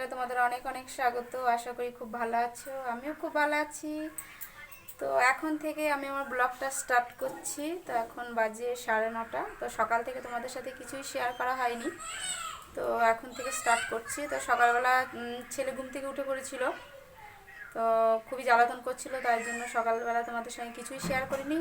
চ্যানেলে তোমাদের অনেক অনেক স্বাগত। আশা করি খুব ভালো আছো। আমিও খুব ভালো আছি। তো এখন থেকে আমি আমার ব্লগটা স্টার্ট করছি। তো এখন বাজে সাড়ে নটা। তো সকাল থেকে তোমাদের সাথে কিছুই শেয়ার করা হয়নি। তো এখন থেকে স্টার্ট করছি। তো সকালবেলা ছেলে ঘুম থেকে উঠে পড়েছিল। তো খুবই জ্বালাতন করছিল, তাই জন্য সকালবেলা তোমাদের সঙ্গে কিছুই শেয়ার করিনি।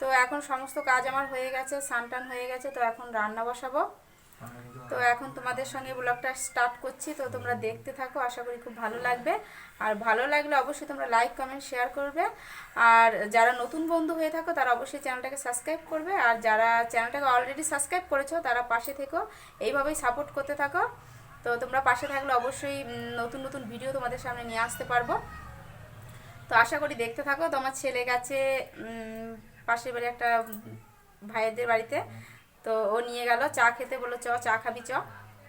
তো এখন সমস্ত কাজ আমার হয়ে গেছে স্নান হয়ে গেছে। তো এখন রান্না বসাবো। তো এখন তোমাদের সঙ্গে ব্লগটা স্টার্ট করছি, তো তোমরা দেখতে থাকো, আশা করি খুব ভালো লাগবে। আর ভালো লাগলে অবশ্যই তোমরা লাইক কমেন্ট শেয়ার করবে। আর যারা নতুন বন্ধু হয়ে থাকো, তারা অবশ্যই চ্যানেলটাকে সাবস্ক্রাইব করবে। আর যারা চ্যানেলটাকে অলরেডি সাবস্ক্রাইব করেছ, তারা পাশে থেকো, এইভাবেই সাপোর্ট করতে থাকো। তো তোমরা পাশে থাকলে অবশ্যই নতুন নতুন ভিডিও তোমাদের সামনে নিয়ে আসতে পারব। তো আশা করি দেখতে থাকো। তো আমার ছেলে গেছে পাশের বাড়ি একটা ভাইয়েদের বাড়িতে। তো ও নিয়ে গেল, চা খেতে বলল, চ, চা খাবি, চ।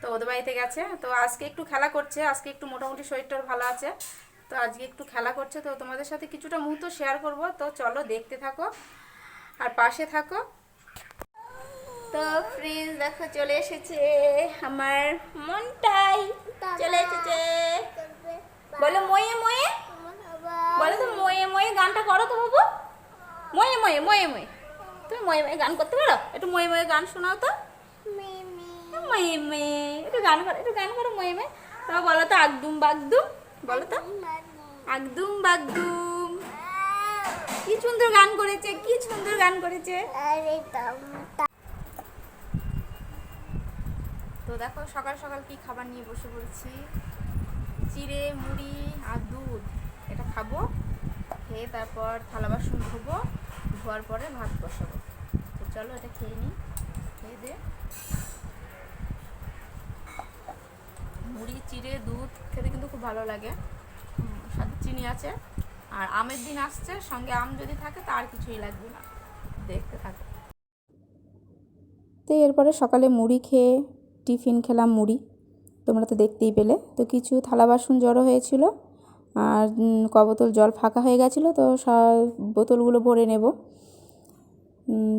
তো ওদের বাড়িতে গেছে। তো আজকে একটু খেলা করছে, আজকে একটু মোটামুটি শরীরটার ভালো আছে। তো আজকে একটু খেলা করছে, তো তোমাদের সাথে কিছুটা মুহূর্ত শেয়ার করব। তো চলো দেখতে থাকো আর পাশে থাকো। তো ফ্রিজ দেখো, চলে এসেছে আমার মনটাই। চলে এসেছে। বলো ময়ে ময়ে বলো তো ময়ে ময়ে গানটা করো তো বাবু। ময়ে ময়ে ময়ে ময়ে তুমি ময়ে ময়ে গান করতে পারো? একটু ময়ে ময়ে গান শোনাও তো। ময়ে ময়ে। একটু গান করো, একটু গান করো ময়ে ময়ে। তারপর বলো তো, আগদুম বাগদুম। বলো তো। আগদুম বাগদুম। কি সুন্দর গান করেছে, কি সুন্দর গান করেছে। তো দেখো, সকাল সকাল কি খাবার নিয়ে বসে পড়েছি? চিড়ে, মুড়ি আর দুধ। এটা খাব, খেয়ে তারপর থালা বাসন ধোবো, ধোয়ার পরে ভাত বসাবো। চলো, এটা খেয়ে নিই। খেয়ে দে। মুড়ি, চিড়ে, দুধ, খেতে কিন্তু খুব ভালো লাগে। সাথে চিনি আছে। আর আমের দিন আসছে, সঙ্গে আম যদি থাকে তার কিছুই লাগবে না। দেখতে থাকো। তো এরপরে সকালে মুড়ি খেয়ে টিফিন খেলাম মুড়ি। তোমরা তো দেখতেই পেলে। তো কিছু থালা বাসন জড়ো হয়েছিল। আর ক বোতল জল ফাঁকা হয়ে গেছিল, তো সব বোতলগুলো ভরে নেব।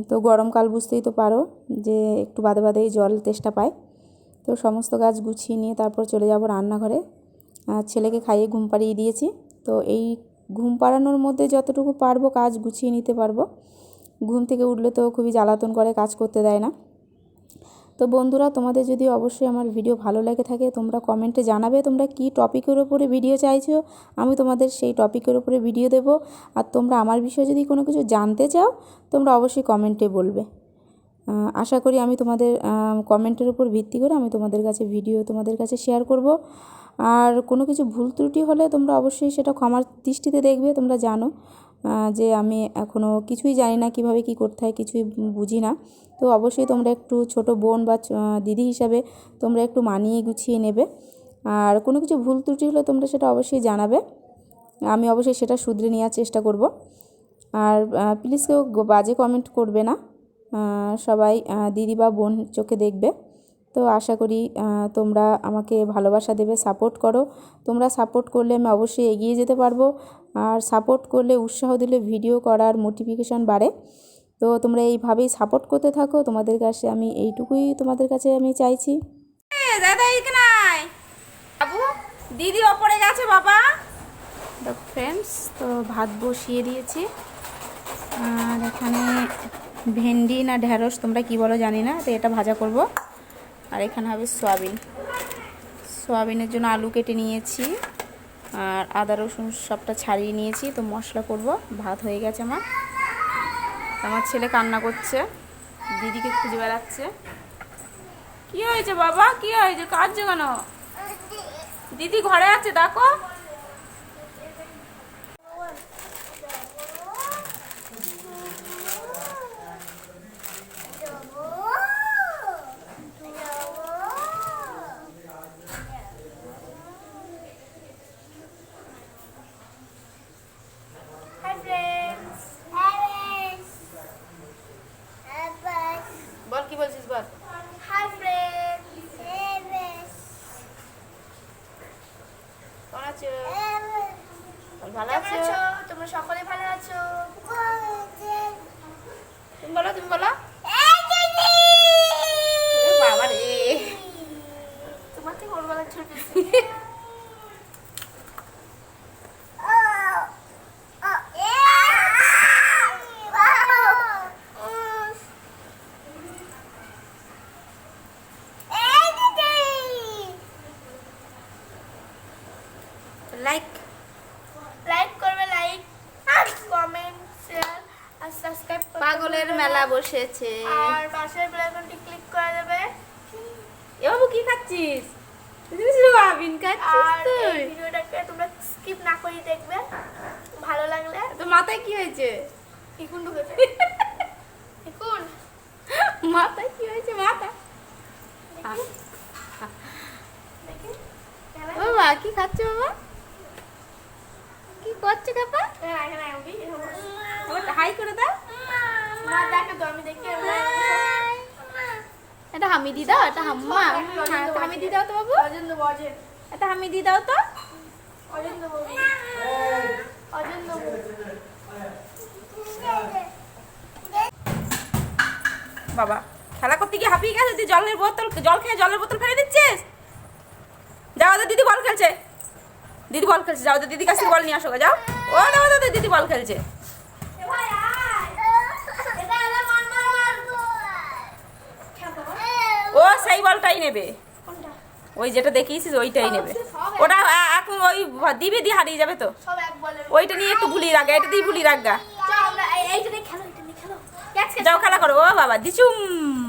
তো গরমকাল বুঝতেই তো পারো যে একটু বাদে বাদেই জল তেষ্টা পায়। তো সমস্ত গাছ গুছিয়ে নিয়ে তারপর চলে যাব রান্নাঘরে। আর ছেলেকে খাইয়ে ঘুম পাড়িয়ে দিয়েছি। তো এই ঘুম পাড়ানোর মধ্যে যতটুকু পারব কাজ গুছিয়ে নিতে পারব। ঘুম থেকে উঠলে তো খুবই জ্বালাতন করে কাজ করতে দেয় না। তো বন্ধুরা, তোমাদের যদি অবশ্যই আমার ভিডিও ভালো লেগে থাকে, তোমরা কমেন্টে জানাবে তোমরা কি টপিকের ওপরে ভিডিও চাইছো। আমি তোমাদের সেই টপিকের ওপরে ভিডিও দেব। আর তোমরা আমার বিষয়ে যদি কোনো কিছু জানতে চাও, তোমরা অবশ্যই কমেন্টে বলবে। আশা করি আমি তোমাদের কমেন্টের উপর ভিত্তি করে আমি তোমাদের কাছে ভিডিও তোমাদের কাছে শেয়ার করব। আর কোনো কিছু ভুল ত্রুটি হলে তোমরা অবশ্যই সেটা ক্ষমার দৃষ্টিতে দেখবে, তোমরা জানো। যে আমি এখনও কিছুই জানি না কীভাবে কি করতে হয়, কিছুই বুঝি না। তো অবশ্যই তোমরা একটু ছোট বোন বা দিদি হিসাবে তোমরা একটু মানিয়ে গুছিয়ে নেবে। আর কোনো কিছু ভুল ত্রুটি হলে তোমরা সেটা অবশ্যই জানাবে। আমি অবশ্যই সেটা শুধরে নেওয়ার চেষ্টা করব। আর প্লিজ কেউ বাজে কমেন্ট করবে না। সবাই দিদি বা বোন চোখে দেখবে। তো আশা করি তোমরা আমাকে ভালোবাসা দেবে সাপোর্ট করো। তোমরা সাপোর্ট করলে আমি অবশ্যই এগিয়ে যেতে পারব। আর সাপোর্ট করলে উৎসাহ দিলে ভিডিও করার মোটিফিকেশান বাড়ে। তো তোমরা এইভাবেই সাপোর্ট করতে থাকো। তোমাদের কাছে আমি এইটুকুই তোমাদের কাছে আমি চাইছি। দাদা এখানে বাবু দিদি ওপরে গেছে বাবা। দেখো ফ্রেন্ডস তো ভাত বসিয়ে দিয়েছি। আর এখানে ভেন্ডি না ঢ্যাঁড়স তোমরা কি বলো জানি না তো এটা ভাজা করব। আর এখানে হবে সয়াবিন। সয়াবিনের জন্য আলু কেটে নিয়েছি, আর আদা, রসুন সবটা ছাড়িয়ে নিয়েছি। তো মশলা করব, ভাত হয়ে গেছে আমার। আমার ছেলে কান্না করছে, দিদিকে খুঁজে বেড়াচ্ছে। কি হয়েছে বাবা? কি হয়েছে? কাজ কেন? দিদি ঘরে আছে দেখো বল কি বলছিস বল কেমন আছো লাইক লাইক করবে লাইক কমেন্ট শেয়ার আর সাবস্ক্রাইব পাগলের মেলা বসেছে। আর পাশের বেল আইকনটি ক্লিক করে দেবে। এ বাবু কি খাচ্ছিস? সোয়াবিন খাচ্ছিস তুই? ভিডিওটাকে তোমরা স্কিপ না করে দেখবে। ভালো লাগলে। তো মাথায় কি হয়েছে? ইকুন ঢুকেছে ইকুন মাথায় কি হয়েছে? মাথা। বাবা কি খাচ্ছে বাবা? করছে কাপা? হ্যাঁ, হাই করে দাও। এটা হামিদি দাও এটা হাম্মা। হ্যাঁ এটা হামিদি দাও তো বাবু। এটা হামিদি দাও তো। ববি বাবা খেলা করতে গিয়ে হাঁপিয়ে গেছে তুই জলের বোতল জল খেয়ে জলের বোতল ফেলে দিচ্ছিস? যাও ওদের দিদি বল খেলছে। দিদি বল খেলছে যাও দিদি কাছে বল নিয়ে আসো যাও। ও দাও ওদের দিদি বল খেলছে। ও সেই বলটাই নেবে। ওই যেটা দেখিয়েছিস ওইটাই নেবে। ওটা এখন ওই দিবে দিয়ে হারিয়ে যাবে তো। ওইটা নিয়ে একটু ভুলি রাখা এটা দিয়ে ভুলি রাখা যাও খেলা করো ও বাবা দিচুম।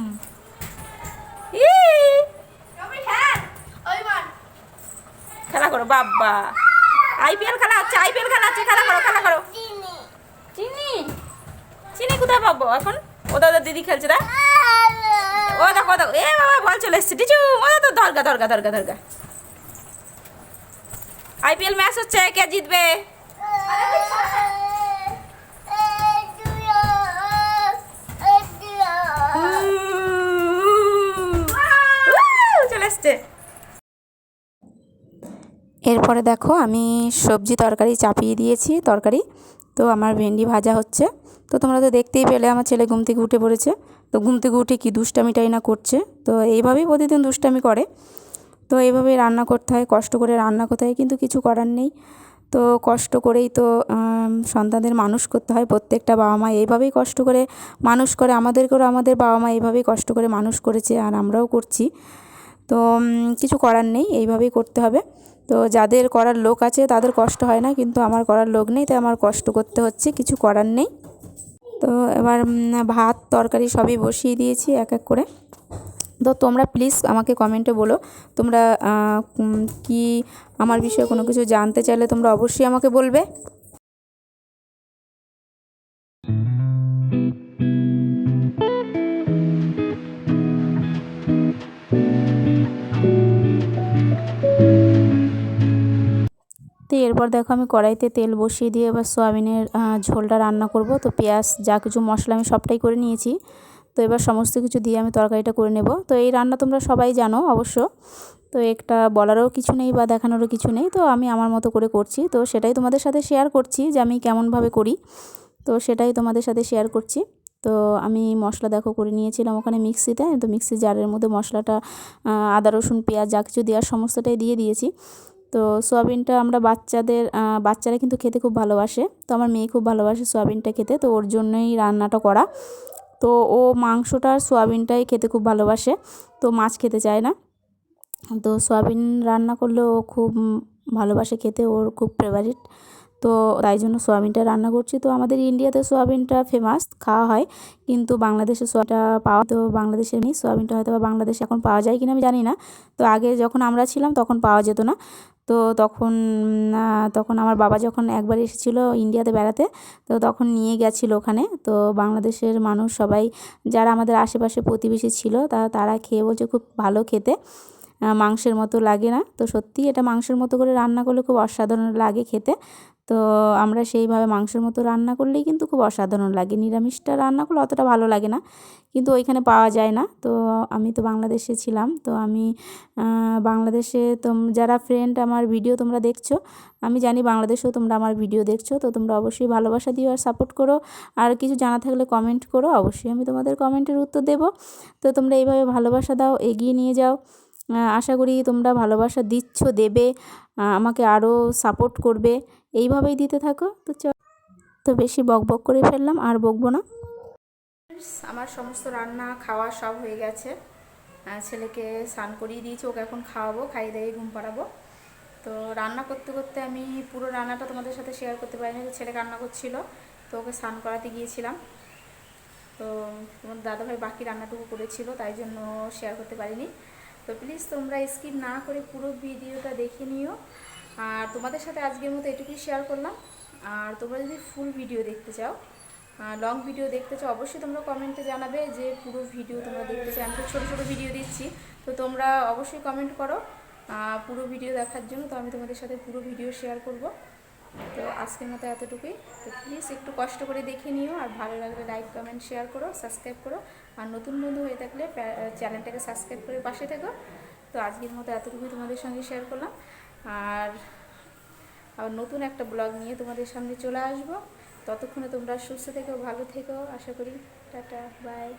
খেলা করো বাবা আইপিএল খেলা হচ্ছে আইপিএল খেলা হচ্ছে খেলা করো খেলা করো। চিনি। চিনি চিনি কোথায় পাবো এখন? ও দাদা দিদি খেলছে না ও দেখো ও দেখো এ বাবা বল চলে এসছে। টিচু ও তো দরগা দরগা দরগা দরগা। আইপিএল ম্যাচ হচ্ছে কে জিতবে? এরপরে দেখো আমি সবজি তরকারি চাপিয়ে দিয়েছি, তরকারি। তো আমার ভেন্ডি ভাজা হচ্ছে। তো তোমরা তো দেখতেই পেলে আমার ছেলে ঘুম থেকে উঠে পড়েছে। তো ঘুম থেকে উঠে কি দুষ্টামিটাই না করছে। তো এইভাবেই প্রতিদিন দুষ্টামি করে। তো এইভাবেই রান্না করতে হয়, কষ্ট করে রান্না করতে হয়, কিন্তু কিছু করার নেই। তো কষ্ট করেই তো সন্তানদের মানুষ করতে হয়, প্রত্যেকটা বাবা মা এইভাবেই কষ্ট করে মানুষ করে, আমাদেরকেও আমাদের বাবা মা এইভাবেই কষ্ট করে মানুষ করেছে আর আমরাও করছি। তো কিছু করার নেই, এইভাবেই করতে হবে। তো যাদের করার লোক আছে তাদের কষ্ট হয় না, কিন্তু আমার করার লোক নেই, তাই আমার কষ্ট করতে হচ্ছে, কিছু করার নেই। তো এবার ভাত, তরকারি সবই বসিয়ে দিয়েছি এক এক করে। তো তোমরা প্লিজ আমাকে কমেন্টে বলো, তোমরা কি আমার বিষয়ে কোনো কিছু জানতে চাইলে তোমরা অবশ্যই আমাকে বলবে। এরপর দেখো আমি কড়াইতে তেল বসিয়ে দিয়ে এবার সয়াবিনের ঝোলটা রান্না করব। তো পেঁয়াজ, যা কিছু মশলা আমি সবটাই করে নিয়েছি। তো এবার সমস্ত কিছু দিয়ে আমি তরকারিটা করে নেব। তো এই রান্না তোমরা সবাই জানো অবশ্য। তো একটা বলারও কিছু নেই বা দেখানোরও কিছু নেই। তো আমি আমার মতো করে করছি। তো সেটাই তোমাদের সাথে শেয়ার করছি যে আমি কেমনভাবে করি। তো সেটাই তোমাদের সাথে শেয়ার করছি। তো আমি মশলা দেখো করে নিয়েছিলাম ওখানে মিক্সিতে। তো মিক্সি জারের মধ্যে মশলাটা আদা, রসুন, পেঁয়াজ যা কিছু দেওয়ার সমস্তটাই দিয়ে দিয়েছি। তো সোয়াবিনটা আমরা বাচ্চাদের বাচ্চারা কিন্তু খেতে খুব ভালোবাসে। তো আমার মেয়ে খুব ভালোবাসে সোয়াবিনটা খেতে, তো ওর জন্যই রান্নাটা করা। তো ও মাংসটা আর সোয়াবিনটাই খেতে খুব ভালোবাসে, তো মাছ খেতে চায় না। তো সোয়াবিন রান্না করলে ও খুব ভালোবাসে খেতে, ওর খুব ফেভারিট তো তাই জন্য সোয়াবিনটা রান্না করছি। তো আমাদের ইন্ডিয়াতে সোয়াবিনটা ফেমাস খাওয়া হয়। কিন্তু বাংলাদেশে সোয়াবিনটা পাওয়া, তো বাংলাদেশে নেই সোয়াবিনটা হয়তো বাংলাদেশে এখন পাওয়া যায় কিনা আমি জানি না। তো আগে যখন আমরা ছিলাম তখন পাওয়া যেত না। তো তখন তখন আমার বাবা যখন একবার এসেছিল ইন্ডিয়াতে বেড়াতে, তো তখন নিয়ে গেছিল ওখানে। তো বাংলাদেশের মানুষ সবাই, যারা আমাদের আশেপাশে প্রতিবেশী ছিল, তা, তারা খেয়ে বলছে খুব ভালো খেতে। মাংসের মতো লাগে না। তো সত্যি এটা মাংসের মতো করে রান্না করলে খুব অসাধারণ লাগে খেতে। তো আমরা সেইভাবে মাংসের মতো রান্না করলেই কিন্তু খুব অসাধারণ লাগে। নিরামিষটা রান্না করলে অতটা ভালো লাগে না, কিন্তু ওইখানে পাওয়া যায় না। তো আমি তো বাংলাদেশে ছিলাম, তো আমি বাংলাদেশে তোম, যারা ফ্রেন্ড আমার ভিডিও তোমরা দেখছ, আমি জানি বাংলাদেশেও তোমরা আমার ভিডিও দেখছ, তো তোমরা অবশ্যই ভালোবাসা দিও আর সাপোর্ট করো। আর কিছু জানা থাকলে কমেন্ট করো, অবশ্যই আমি তোমাদের কমেন্টের উত্তর দেবো। তো তোমরা এইভাবে ভালোবাসা দাও, এগিয়ে নিয়ে যাও। আশা করি তোমরা ভালোবাসা দিচ্ছ, দেবে আমাকে আরও সাপোর্ট করবে। এইভাবেই দিতে থাকো, তো চ তো বেশি বক বক করে ফেললাম, আর বকবো না। আমার সমস্ত রান্না, খাওয়া সব হয়ে গেছে। ছেলেকে স্নান করিয়ে দিয়েছি, ওকে এখন খাওয়াবো, খাইয়ে দাইয়ে ঘুম পাড়াবো। তো রান্না করতে করতে আমি পুরো রান্নাটা তোমাদের সাথে শেয়ার করতে পারিনি তো ছেলে রান্না করছিল, তো ওকে স্নান করাতে গিয়েছিলাম। তো তোমার দাদাভাই বাকি রান্নাটুকু করেছিল, তাই জন্য শেয়ার করতে পারিনি। তো প্লিজ তোমরা স্কিপ না করে পুরো ভিডিওটা দেখে নিও। আর তোমাদের সাথে আজকের মতো এটুকুই শেয়ার করলাম। আর তোমরা যদি ফুল ভিডিও দেখতে চাও লং ভিডিও দেখতে চাও, অবশ্যই তোমরা কমেন্টে জানাবে যে পুরো ভিডিও তোমরা দেখতে চাও। আমি তো ছোটো ছোটো ভিডিও দিচ্ছি, তো তোমরা অবশ্যই কমেন্ট করো। পুরো ভিডিও দেখার জন্য তো আমি তোমাদের সাথে পুরো ভিডিও শেয়ার করব। তো আজকের মতো এতটুকুই। তো প্লিজ একটু কষ্ট করে দেখে নিও আর ভালো লাগলে লাইক কমেন্ট শেয়ার করো সাবস্ক্রাইব করো। আর নতুন বন্ধু হয়ে থাকলে চ্যানেলটাকে সাবস্ক্রাইব করে পাশে থেকো। তো আজকের মতো এতটুকুই তোমাদের সঙ্গে শেয়ার করলাম। আর আবার নতুন একটা ব্লগ নিয়ে তোমাদের সামনে চলে আসব। ততক্ষণে তোমরা সুস্থ থেকো, ভালো থেকো। আশা করি, টাটা বাই